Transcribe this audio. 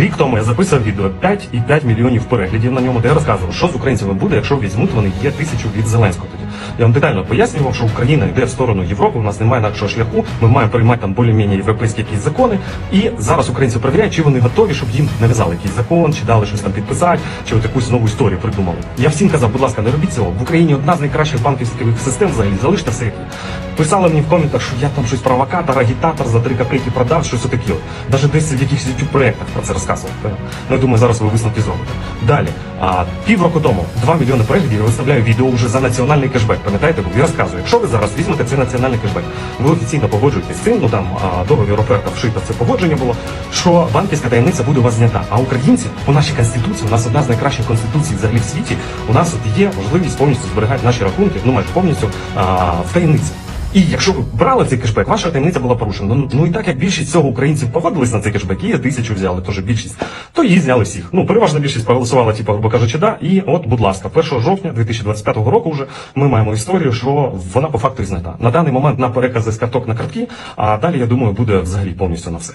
Рік тому я записав відео 5,5 мільйонів переглядів на ньому, де я розказував, що з українцями буде, якщо візьмуть вони є тисячу від Зеленського. Я вам детально пояснював, що Україна йде в сторону Європи. У нас немає інакшого шляху. Ми маємо приймати там більш-менш європейські якісь закони. І зараз українці перевіряють, чи вони готові, щоб їм нав'язали якийсь закон, чи дали щось там підписати, чи от якусь нову історію придумали. Я всім казав, будь ласка, не робіть цього. В Україні одна з найкращих банківських систем взагалі залиште все. Писали мені в коментах, що я там щось провокатор, агітатор за три копійки продав, щось от. Даже десь в якихось youtube проєктах про це розказував. Ну, я думаю, зараз ви висновки зробите. Далі, а, півроку тому 2 мільйони переглядів я виставляю відео вже за національний кешбек. Пам'ятаєте, я розказую, якщо ви зараз візьмете цей національний кешбек, ви офіційно погоджуєтесь з цим, ну там договір оферта вшита, це погодження було, що банківська таємниця буде у вас знята. А українці по нашій конституції, у нас одна з найкращих конституцій взагалі в світі, у нас от є можливість повністю зберігати наші рахунки, ну майже повністю а, в таємниці. І якщо ви брали цей кешбек, ваша таємниця була порушена. Ну, ну і так як більшість цього українців погодились на цей кешбек, і тисячу взяли, теж більшість, то її зняли всіх. Ну, переважна більшість проголосувала, типу, грубо кажучи, да. І от, будь ласка, 1 жовтня 2025 року вже ми маємо історію, що вона по факту і знята. На даний момент на перекази з карток на картки, а далі, я думаю, буде взагалі повністю на все.